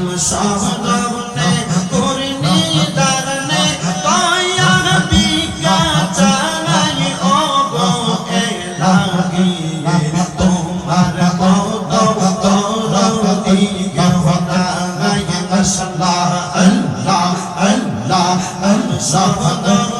নাম সহনে করনি দারনে দয়া বিকা চালাই ও গো এলাহি তোমার কত করতি গহনাই আল্লাহ আল্লাহ আল্লাহ সহনে করনি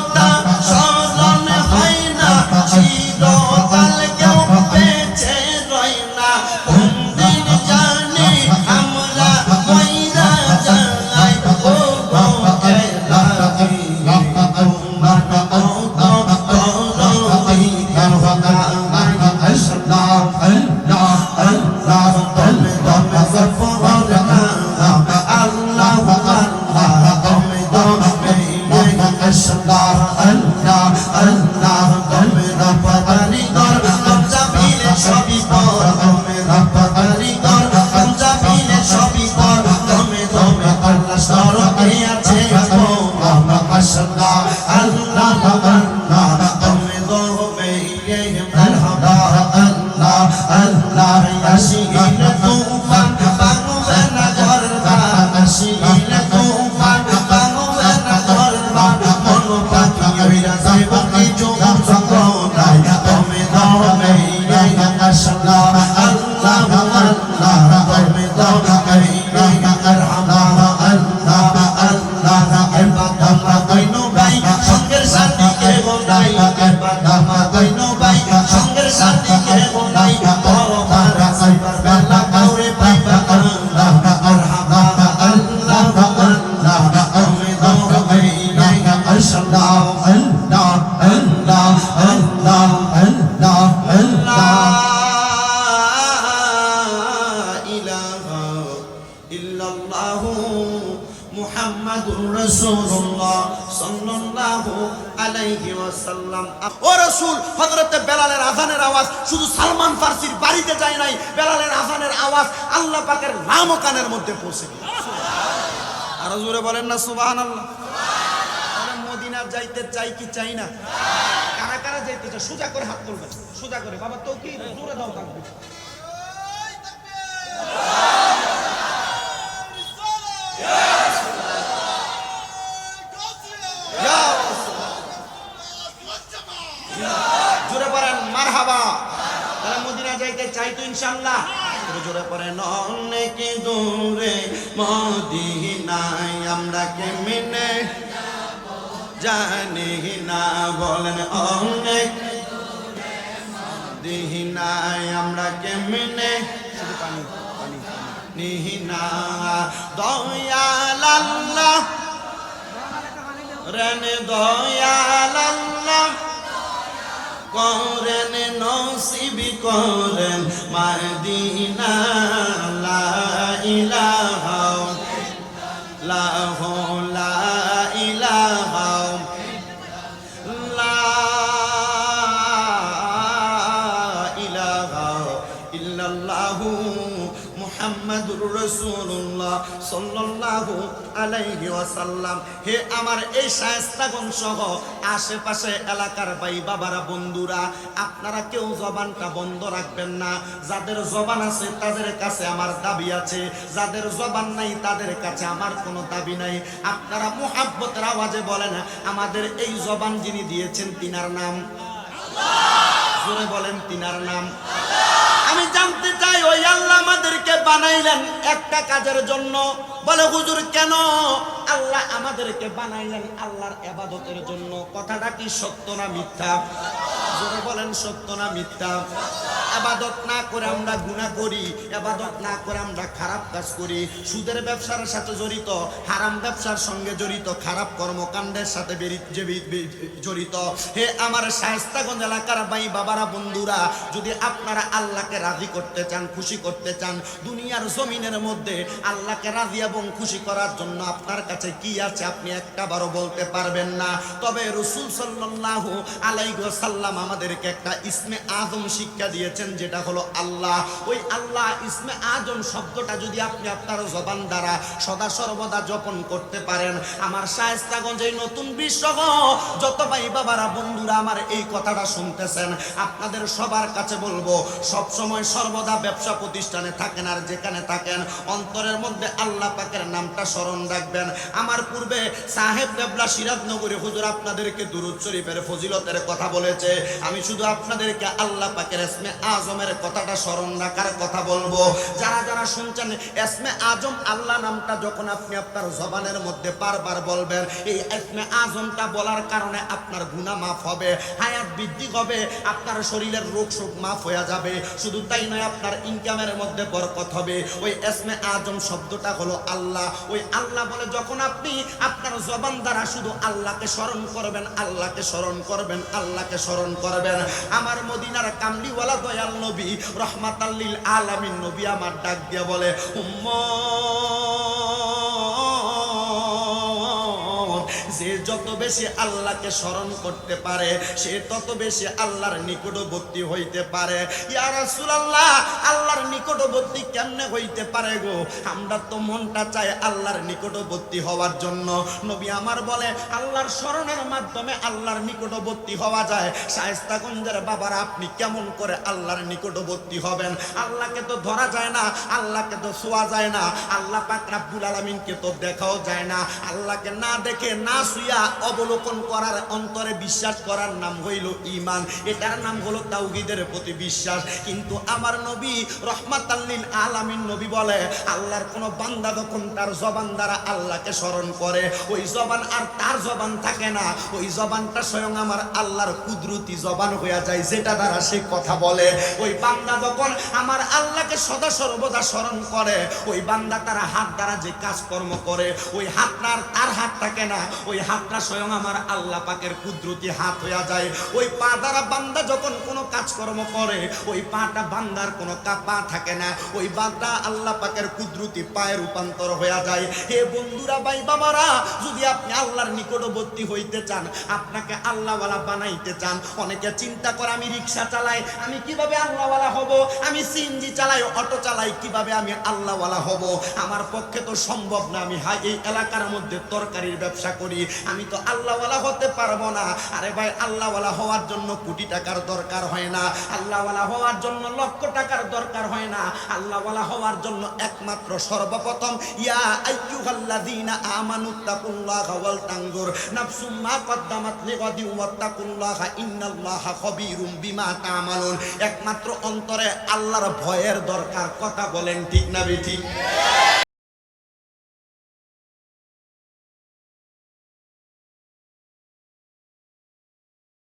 আল্লাহ আল্লাহ আল্লাহ আল্লাহ আল্লাহ আল্লাহ বেলালের আযানের আওয়াজ শুধু সালমান ফারসির বাড়িতে যায় নাই বেলালের আযানের আওয়াজ আল্লাহ পাকের নাম কানের মধ্যে পৌঁছে আরও জোরে বলেন না আমরা মদিনা যাইতে চাই কি চাই না? কারা কারা যাইতে চাই সোজা করে হাত তুলবেন। সোজা করে। বাবা তো কি জোরে দাও থাকবে জোরে পড়েন, মারহাবা। তারা মদিনা যাইতে চাই তো ইনশাআল্লাহ। জোরে আমরা জানি না বলেন দিহি না আমরা কেমনে? শুধু পানি পানি নিহিনা দয়াল আল্লাহ। রেন দয়াল আল্লাহ। করেন নসিবি, করেন মাদিনা। লা লাহ লাহ মুহাম্মাদুর রাসূলুল্লাহ সাল্লাল্লাহু আলাইহি ওয়াসাল্লাম। হে আমার এই শায়েস্তাগণ সহ আশেপাশে এলাকার ভাই বাবারা বন্ধুরা আপনারা কেউ জবানটা বন্ধ রাখবেন না। যাদের জবান আছে তাদের কাছে আমার দাবি আছে। যাদের জবান নাই তাদের কাছে আমার কোনো দাবি নাই। আপনারা মোহাব্বতের আওয়াজে বলেন আমাদের এই জবান যিনি দিয়েছেন তিনার নাম। জোরে বলেন তিনার নাম। আমি জানতে বানাইলেন একটা কাজের জন্য। বলে হুজুর কেন আল্লাহ আমাদেরকে বানাইলেন আল্লাহর এবাদতের জন্য। কথাটা কি সত্য না মিথ্যা? জোরে বলেন, সত্য না মিথ্যা? আবাদত না করে আমরা গুনাহ করি, আবাদত না করে আমরা খারাপ কাজ করি। সুদের ব্যবসার সাথে জড়িত, হারাম ব্যবসার সঙ্গে জড়িত, খারাপ কর্মকাণ্ডের সাথে জড়িত। হে আমার শায়স্তাগঞ্জ এলাকার ভাই, বাবারা, বন্ধুরা, যদি আপনারা আল্লাহকে রাজি করতে চান, খুশি করতে চান, দুনিয়ার জমিনের মধ্যে আল্লাহকে রাজি এবং খুশি করার জন্য আপনার কাছে কি আছে আপনি একটা বারো বলতে পারবেন না। তবে রসুল সাল্লাল্লাহু আলাইহি সাল্লাম আমাদেরকে একটা ইসমে আজম শিক্ষা দিয়েছেন, যেটা হলো আল্লাহ। ওই আল্লাহ ইসমে আজম শব্দটা যদি আপনি আপনার জবান দ্বারা সদা সর্বদা জপন করতে পারেন, আমার শায়স্তাগঞ্জ এই নতুন বিশ্ব যত ভাই বাবারা, বন্ধুরা আমার এই কথাটা শুনতেছেন, আপনাদের সবার কাছে বলব, সব সময় সর্বদা ব্যবসা প্রতিষ্ঠানে থাকেন আর যেখানে থাকেন, অন্তরের মধ্যে আল্লাহ পাকের নামটা স্মরণ রাখবেন। আমার পূর্বে সাহেব দেবলা সিরাজনগরী হুজুর আপনাদেরকে দুরুদ শরীফের ফজিলতের কথা বলেছে। আমি শুধু আপনাদেরকে আল্লাহ পাকের এসমে আজমের কথাটা স্মরণ রাখার কথা বলব। যারা যারা শুনছেন, এসমে আজম আল্লাহ নামটা যখন আপনি আপনার জবানের মধ্যে বারবার বলবেন, এই এসমে আজমটা বলার কারণে আপনার গুনাহ মাফ হবে, হায়াত বৃদ্ধি হবে, আপনার শরীরের রোগ শোক মাফ হয়ে যাবে। শুধু তাই নয়, আপনার ইনকামের মধ্যে বরকত হবে। ওই এসমে আজম শব্দটা হলো আল্লাহ। ওই আল্লাহ বলে যখন আপনি, আপনার জবান দ্বারা শুধু আল্লাহকে স্মরণ করবেন, আল্লাহকে স্মরণ করবেন, আল্লাহকে স্মরণ করবেন। আমার মদিনার কামলিওয়ালা দয়াল নবী রহমাতাল্লিল আলামিন নবী আমার ডাক দিয়া বলে, উম্মত! যত বেশি আল্লাহকে স্মরণ করতে পারে, সে তত বেশি আল্লাহর নিকটবর্তী হইতে পারে। ইয়া রাসূলুল্লাহ, আল্লাহর নিকটবর্তী কেমনে হইতে পারে গো? আমরা তো মনটা চাই আল্লাহর নিকটবর্তী হওয়ার জন্য। নবী আমার বলে, আল্লাহর স্মরণের মাধ্যমে আল্লাহর নিকটবর্তী হওয়া যায়। শায়েস্তাগঞ্জের বাবারা, আপনি কেমন করে আল্লাহর নিকটবর্তী হবেন? আল্লাহকে তো ধরা যায় না, আল্লাহকে তো ছোঁয়া যায় না। আল্লাহ পাক রাব্বুল আলামিনকে তো দেখাও যায় না। আল্লাহকে না দেখে, না শুইয়া অবলোকন করার অন্তরে বিশ্বাস করার নাম হইল ইমান এটার নাম হলো তাওহীদের প্রতি বিশ্বাস। কিন্তু আমার নবী রহমাতাল্লিল আলামিন নবী বলে, আল্লাহর কোন বান্দা যখন তার জবান দ্বারা আল্লাহকে স্মরণ করে, ওই জবান আর তার জবান থাকে না। ওই জবানটা স্বয়ং আমার আল্লাহর কুদরতি জবান হয়ে যায়, যেটা দ্বারা সে কথা বলে। ওই বান্দা যখন আমার আল্লাহকে সদা সর্বদা স্মরণ করে, ওই বান্দা তারা হাত দ্বারা যে কাজকর্ম করে, ওই হাত আর তার হাত থাকে না, ওই হাতটা স্বয়ং আমার আল্লাহ পাকের কুদরতি হাত হয়ে যায়। ওই পা দ্বারা বান্দা যখন কোনো কাজকর্ম করে, ওই পাটা বান্দার কোনো কা পা থাকে না। ওই বান্দা আল্লাহ পাকের কুদরতি পায়ে রূপান্তর হয়ে যায়। হে বন্ধুরা, ভাই বাবারা, যদি আপনি আল্লাহর নিকটবর্তী হইতে চান, আপনাকে আল্লাহওয়ালা বানাইতে চান, অনেকে চিন্তা করে, আমি রিক্সা চালাই, আমি কীভাবে আল্লাহওয়ালা হব? আমি সিএনজি চালাই, অটো চালাই, কীভাবে আমি আল্লাহওয়ালা হব? আমার পক্ষে তো সম্ভব না। আমি হাই, এই এলাকার মধ্যে তরকারির ব্যবসা করি। আমি তো আল্লাহওয়ালা হতে পারব না। আরে ভাই, আল্লাহওয়ালা হওয়ার জন্য কোটি টাকার দরকার হয় না। আল্লাহওয়ালা হওয়ার জন্য লক্ষ টাকার দরকার হয় না। আল্লাহওয়ালা হওয়ার জন্য একমাত্র সর্বপ্রথম, ইয়া আইয়ুহাল্লাযীনা আমানুত্তাকুল্লাহা ওয়াল তানজুর। নাফসুম কদ্দামাত লিগাদি ওয়াত্তাকুল্লাহা ইন্নাল্লাহা খাবীরুম বিমা তা'মালুন। একমাত্র অন্তরে আল্লাহর ভয়ের দরকার, কথা বলেন ঠিক না বেঠিক